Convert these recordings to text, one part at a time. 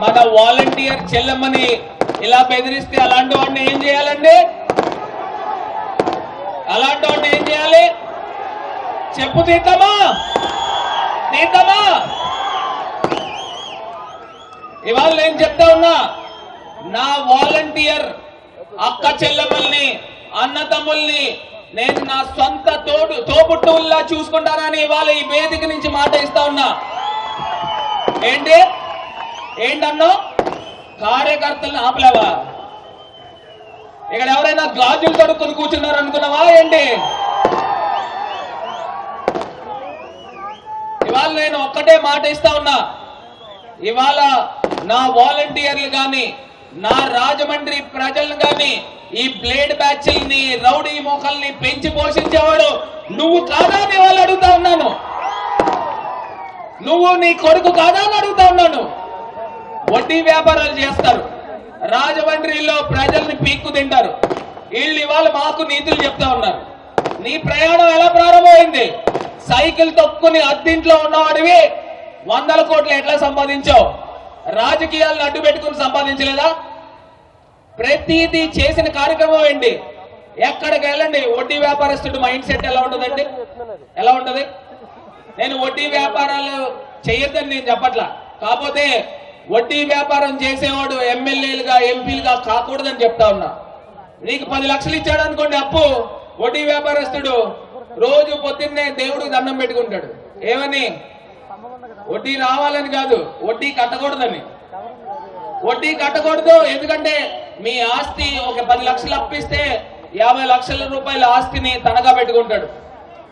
మన వాలంటీర్ చెల్లెమ్మని ఇలా బెదిరిస్తే అలాంటి వాడిని ఏం చేయాలండి? అలాంటి వాడిని ఏం చేయాలి? చెప్పు తీద్దామా తీద్దామా ఇవాళ నేను చెప్తా ఉన్నా నా వాలంటీర్ అక్క చెల్లెమ్మల్ని అన్న తమ్ముల్ని నేను నా సొంత తోడు తోపుట్టువుల్లా చూసుకుంటానని ఇవాళ ఈ వేదిక నుంచి మాట ఇస్తా ఉన్నా. ఏంటి? ఏంటన్నో? కార్యకర్తలను ఆపలేవా? ఇక్కడ ఎవరైనా గాజులు తడుక్కుని కూర్చున్నారు అనుకున్నావా? ఏంటి? ఇవాళ నేను ఒక్కటే మాట ఇస్తా ఉన్నా. ఇవాళ నా వాలంటీర్లు కానీ నా రాజమండ్రి ప్రజలను కానీ ఈ బ్లేడ్ బ్యాచ్ల్ని రౌడీ మోకల్ని పెంచి పోషించేవాడు నువ్వు కాదా అని వాళ్ళు అడుగుతా ఉన్నాను. నువ్వు నీ కొడుకు కాదా అని అడుగుతా ఉన్నాను. వడ్డీ వ్యాపారాలు చేస్తారు. రాజమండ్రిలో ప్రజల్ని పీక్కు తింటారు. వీళ్ళు ఇవాళ మాకు నీతులు చెప్తా ఉన్నారు. నీ ప్రయాణం ఎలా ప్రారంభమైంది? సైకిల్ తొక్కుని అద్దింట్లో ఉన్నవాడివి వందల కోట్లు ఎట్లా సంపాదించావు? రాజకీయాలను అడ్డు పెట్టుకుని సంపాదించలేదా? ప్రతిదీ చేసిన కార్యక్రమం ఏంటి? ఎక్కడికి వెళ్ళండి? వడ్డీ వ్యాపారస్తుడు మైండ్ సెట్ ఎలా ఉంటుందండి? ఎలా ఉంటుంది? నేను వడ్డీ వ్యాపారాలు చేయొద్దని నేను చెప్పట్లా. కాకపోతే వడ్డీ వ్యాపారం చేసేవాడు ఎమ్మెల్యేలుగా ఎంపీలుగా కాకూడదని చెప్తా ఉన్నా. నీకు పది లక్షలు ఇచ్చాడు అనుకోండి అప్పు. వడ్డీ వ్యాపారస్తుడు రోజు పొద్దున్నే దేవుడికి దండం పెట్టుకుంటాడు. ఏమని? వడ్డీ రావాలని కాదు వడ్డీ కట్టకూడదని. వడ్డీ కట్టకూడదు ఎందుకంటే మీ ఆస్తి ఒక పది లక్షలు అప్పిస్తే యాభై లక్షల రూపాయల ఆస్తిని తనగా పెట్టుకుంటాడు.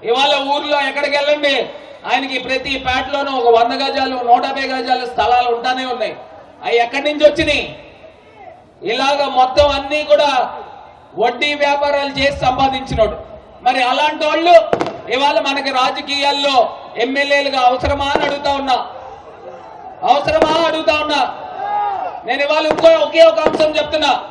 ఇవాళ ఊర్లో ఎక్కడికి వెళ్ళండి? ఆయనకి ప్రతి పేటలోనూ ఒక వంద గజాలు నూట గజాలు స్థలాలు ఉంటానే ఉన్నాయి. అవి ఎక్కడి నుంచి వచ్చినాయి? ఇలాగ మొత్తం అన్ని కూడా వడ్డీ వ్యాపారాలు చేసి సంపాదించినోడు. మరి అలాంటి వాళ్ళు ఇవాళ మనకి రాజకీయాల్లో ఎమ్మెల్యేలుగా అవసరమా అని అడుగుతా ఉన్నా. అవసరమా అడుగుతా ఉన్నా. నేను ఇవాళ ఇంకో ఒకే ఒక అంశం చెప్తున్నా.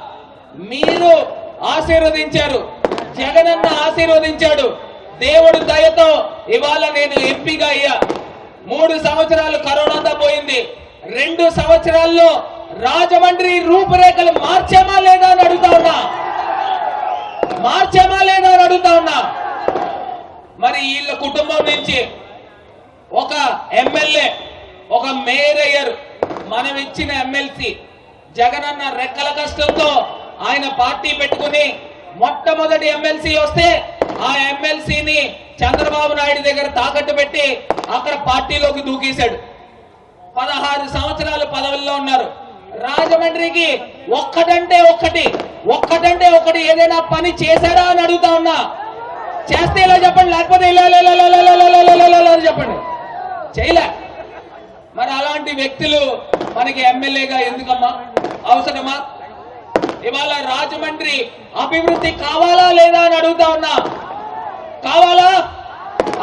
మీరు ఆశీర్వదించారు. జగనన్న ఆశీర్వదించాడు. దేవుడు దయతో ఇవాళ నేను ఎంపీగా అయ్యా. మూడు సంవత్సరాలు కరోనాతో పోయింది. రెండు సంవత్సరాల్లో రాజమండ్రి రూపురేఖలు మార్చామా లేదా అని అడుగుతా ఉన్నా. మార్చామా లేదా అని అడుగుతా ఉన్నా. మరి వీళ్ళ కుటుంబం నుంచి ఒక ఎమ్మెల్యే ఒక మేయర్ అయ్యారు మనం ఇచ్చిన ఎమ్మెల్సీ జగనన్న రెక్కల కష్టంతో ఆయన పార్టీ పెట్టుకుని మొట్టమొదటి ఎమ్మెల్సీ వస్తే ఆ ఎమ్మెల్సీని చంద్రబాబు నాయుడు దగ్గర తాకట్టు పెట్టి అక్కడ పార్టీలోకి దూకేశాడు. పదహారు సంవత్సరాలు పదవుల్లో ఉన్నారు. రాజమండ్రికి ఒక్కటంటే ఒక్కటి ఒక్కటంటే ఒకటి ఏదైనా పని చేశారా అని అడుగుతా ఉన్నా. చేస్తే ఇలా చెప్పండి లేకపోతే ఇలా చెప్పండి. చేయలే. మరి అలాంటి వ్యక్తులు మనకి ఎమ్మెల్యేగా ఎందుకమ్మా? అవసరమా? ఇవాళ రాజమండ్రి అభివృద్ధి కావాలా లేదా అని అడుగుతా ఉన్నా. కావాలా?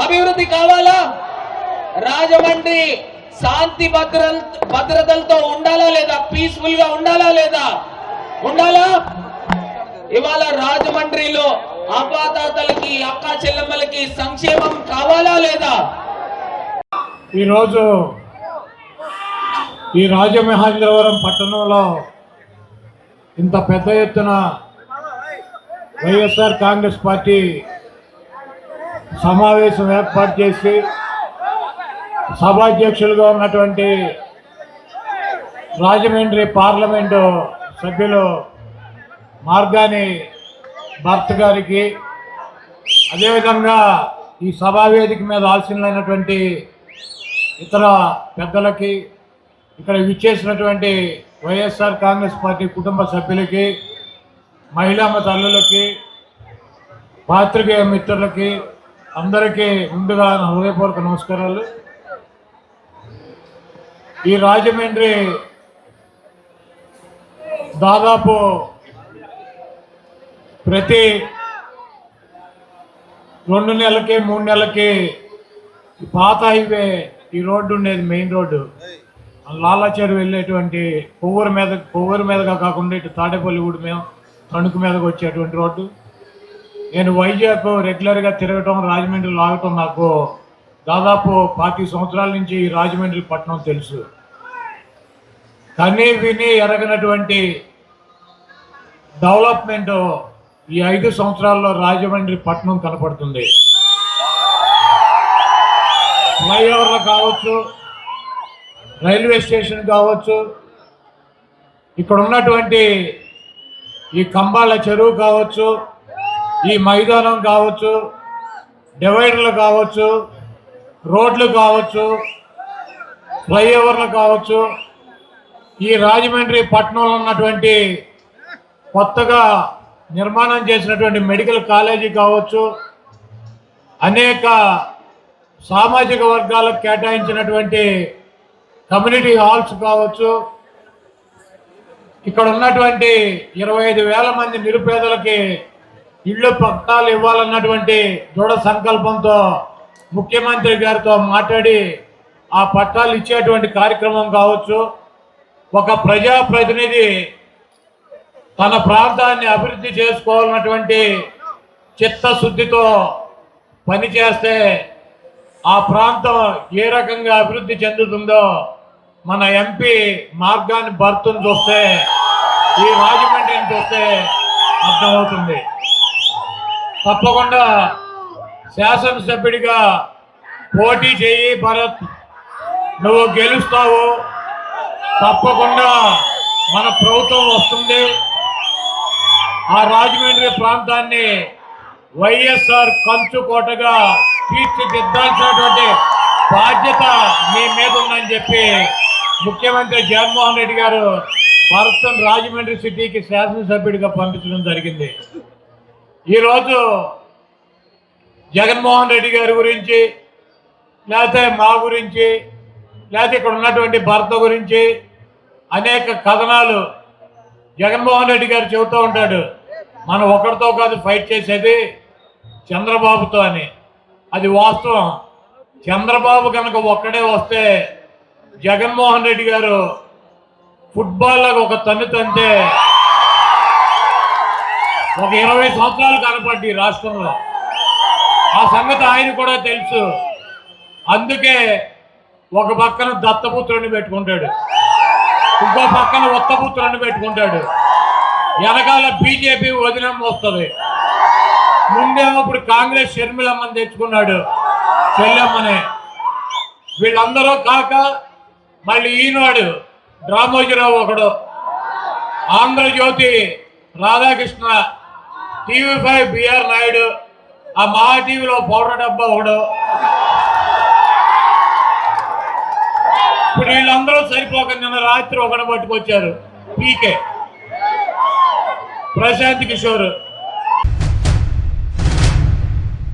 అభివృద్ధి కావాలా? రాజమండ్రి శాంతి భద్ర భద్రతలతో ఉండాలా లేదా? పీస్ఫుల్గా ఉండాలా లేదా? ఉండాలా? ఇవాళ రాజమండ్రిలో అపాతాతలకి అక్క చెల్లెమ్మలకి సంక్షేమం కావాలా లేదా? ఈరోజు ఈ రాజమహేంద్రవరం పట్టణంలో ఇంత పెద్ద ఎత్తున వైఎస్ఆర్ కాంగ్రెస్ పార్టీ సమావేశం ఏర్పాటు చేసి సభాధ్యక్షులుగా ఉన్నటువంటి రాజమండ్రి పార్లమెంటు సభ్యులు మార్గాని భర్త గారికి అదేవిధంగా ఈ సభా వేదిక మీద ఆశీనులైనటువంటి ఇతర పెద్దలకి ఇక్కడ విచ్చేసినటువంటి వైఎస్ఆర్ కాంగ్రెస్ పార్టీ కుటుంబ సభ్యులకి మహిళా తల్లులకి పాత్రికేయ మిత్రులకి అందరికీ ముందుగా హృదయపూర్వక నమస్కారాలు. ఈ రాజమండ్రి దాదాపు ప్రతి రెండు నెలలకి మూడు నెలలకి పాత హైవే ఈ రోడ్డు ఉండేది మెయిన్ రోడ్డు. లాలాచేరు వెళ్ళేటువంటి కొవ్వూరు మీద కొవ్వూరు మీదగా కాకుండా ఇటు తాటేపల్లి ఊడి మీద తణుకు మీదకి వచ్చేటువంటి రోడ్డు. నేను వైజాగ్ రెగ్యులర్గా తిరగటం రాజమండ్రి లాగటం నాకు దాదాపు పాతి సంవత్సరాల నుంచి ఈ రాజమండ్రి పట్టణం తెలుసు. కనీ విని ఎరగనటువంటి డెవలప్మెంట్ ఈ ఐదు సంవత్సరాల్లో రాజమండ్రి పట్టణం కనపడుతుంది. ఫ్లైఓవర్లు కావచ్చు రైల్వే స్టేషన్ కావచ్చు ఇక్కడ ఉన్నటువంటి ఈ కంబాల చెరువు కావచ్చు ఈ మైదానం కావచ్చు డివైడర్లు కావచ్చు రోడ్లు కావచ్చు ఫ్లైఓవర్లు కావచ్చు ఈ రాజమండ్రి పట్టణంలో ఉన్నటువంటి కొత్తగా నిర్మాణం చేసినటువంటి మెడికల్ కాలేజీ కావచ్చు అనేక సామాజిక వర్గాలకు కేటాయించినటువంటి కమ్యూనిటీ హాల్స్ కావచ్చు ఇక్కడ ఉన్నటువంటి ఇరవై ఐదు వేల మంది నిరుపేదలకి ఇళ్ళు పట్టాలు ఇవ్వాలన్నటువంటి దృఢ సంకల్పంతో ముఖ్యమంత్రి గారితో మాట్లాడి ఆ పట్టాలు ఇచ్చేటువంటి కార్యక్రమం కావచ్చు. ఒక ప్రజాప్రతినిధి తన ప్రాంతాన్ని అభివృద్ధి చేసుకోవాలన్నటువంటి చిత్తశుద్ధితో పనిచేస్తే ఆ ప్రాంతం ఏ రకంగా అభివృద్ధి చెందుతుందో మన ఎంపీ మార్గాన్ని భర్తను చూస్తే ఈ రాజమండ్రిని చూస్తే అర్థమవుతుంది. తప్పకుండా శాసనసభ్యుడిగా పోటీ చేయి భరత్. నువ్వు గెలుస్తావు. తప్పకుండా మన ప్రభుత్వం వస్తుంది. ఆ రాజమండ్రి ప్రాంతాన్ని వైఎస్ఆర్ కంచుకోటగా తీర్చిదిద్దాల్సినటువంటి బాధ్యత మీ మీద ఉందని చెప్పి ముఖ్యమంత్రి జగన్మోహన్ రెడ్డి గారు భరతన్ రాజమండ్రి సిటీకి శాసనసభ్యుడిగా పంపించడం జరిగింది. ఈరోజు జగన్మోహన్ రెడ్డి గారి గురించి లేకపోతే మా గురించి లేకపోతే ఇక్కడ ఉన్నటువంటి భర్త గురించి అనేక కథనాలు జగన్మోహన్ రెడ్డి గారు చెబుతూ ఉంటాడు. మనం ఒకరితో కాదు ఫైట్ చేసేది చంద్రబాబుతో అని. అది వాస్తవం. చంద్రబాబు కనుక ఒక్కడే వస్తే జగన్మోహన్ రెడ్డి గారు ఫుట్బాల్ ఒక తన్ను తంతే ఒక ఇరవై సంవత్సరాలు కనపడ్డి రాష్ట్రంలో. ఆ సంగతి ఆయన కూడా తెలుసు. అందుకే ఒక పక్కన దత్తపుత్రుడిని పెట్టుకుంటాడు. ఇంకో పక్కన ఉత్తపుత్రుడిని పెట్టుకుంటాడు. వెనకాల బీజేపీ వదినం వస్తుంది. ముందేమో ఇప్పుడు కాంగ్రెస్ షర్మిలమ్మని తెచ్చుకున్నాడు చెల్లెమ్మని. వీళ్ళందరూ కాక మళ్ళీ ఈనాడు రామోజీరావు ఒకడు. Andhra Jyothi Radhakrishna TV five BR Naidu ఆ మహా టీవీలో పౌడర్ డబ్బా ఒకడు. ఇప్పుడు వీళ్ళందరూ సరిపోక నిన్న రాత్రి ఒకడు పట్టుకొచ్చారు పీకే. ప్రశాంత్ కిషోర్.